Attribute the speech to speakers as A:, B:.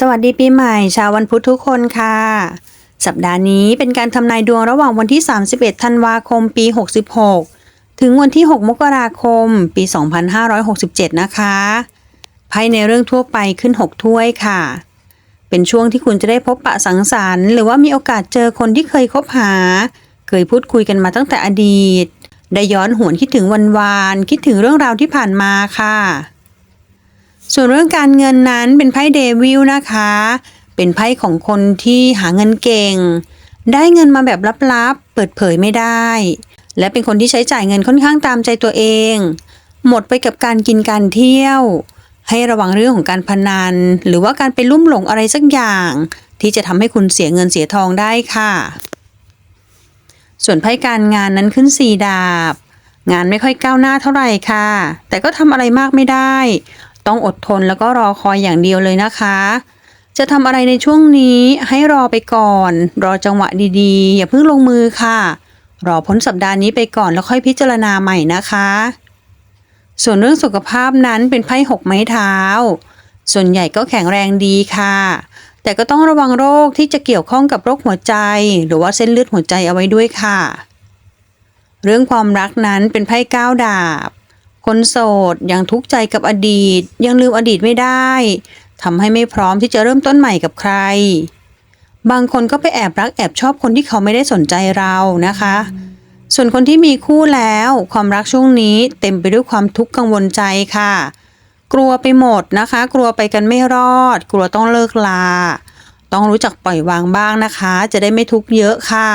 A: สวัสดีปีใหม่ชาววันพุธทุกคนค่ะ สัปดาห์นี้เป็นการทำนายดวงระหว่างวันที่ 31 ธันวาคม ปี 66 ถึงวันที่ 6 มกราคม ปี 2567 นะคะไพ่ในเรื่องทั่วไปขึ้น 6 ถ้วยค่ะ เป็นช่วงที่คุณจะได้พบปะสังสรรค์ หรือว่ามีโอกาสเจอคนที่เคยคบหา เคยพูดคุยกันมาตั้งแต่อดีต ได้ย้อนหวนคิดถึงวันวาน คิดถึงเรื่องราวที่ผ่านมาค่ะ ส่วนเรื่องการเงินนั้นเป็นไพ่เดวิลนะคะ เป็นไพ่ของคนที่หาเงินเก่ง ได้เงินมาแบบลับๆ เปิดเผยไม่ได้ และเป็นคนที่ใช้จ่ายเงินค่อนข้างตามใจตัวเอง หมดไปกับการกินการเที่ยว ให้ระวังเรื่องของการพนัน หรือว่าการไปลุ่มหลงอะไรสักอย่าง ที่จะทำให้คุณเสียเงินเสียทองได้ค่ะ ส่วนไพ่การงานนั้นขึ้นสี่ดาบ งานไม่ค่อยก้าวหน้าเท่าไหร่ค่ะ แต่ก็ทำอะไรมากไม่ได้ ต้องอดทนแล้วก็รอคอยอย่างเดียวเลยนะคะ จะทำอะไรในช่วงนี้ให้รอไปก่อน รอจังหวะดีๆ อย่าเพิ่งลงมือค่ะ รอพ้นสัปดาห์นี้ไปก่อนแล้วค่อยพิจารณาใหม่นะคะ ส่วนเรื่องสุขภาพนั้นเป็นไพ่หกไม้เท้า ส่วนใหญ่ก็แข็งแรงดีค่ะ แต่ก็ต้องระวังโรคที่จะเกี่ยวข้องกับโรคหัวใจ หรือว่าเส้นเลือดหัวใจเอาไว้ด้วยค่ะ เรื่องความรักนั้นเป็นไพ่ก้าวดาบ คนโสดยังทุกข์ใจกับอดีต ยังลืมอดีตไม่ได้ทำให้ไม่พร้อมที่จะเริ่มต้นใหม่กับใคร บางคนก็ไปแอบรักแอบชอบคนที่เขาไม่ได้สนใจเรานะคะ ส่วนคนที่มีคู่แล้ว ความรักช่วงนี้เต็มไปด้วยความทุกข์กังวลใจค่ะ กลัวไปหมดนะคะ กลัวไปกันไม่รอด กลัวต้องเลิกลา ต้องรู้จักปล่อยวางบ้างนะคะ จะได้ไม่ทุกข์เยอะค่ะ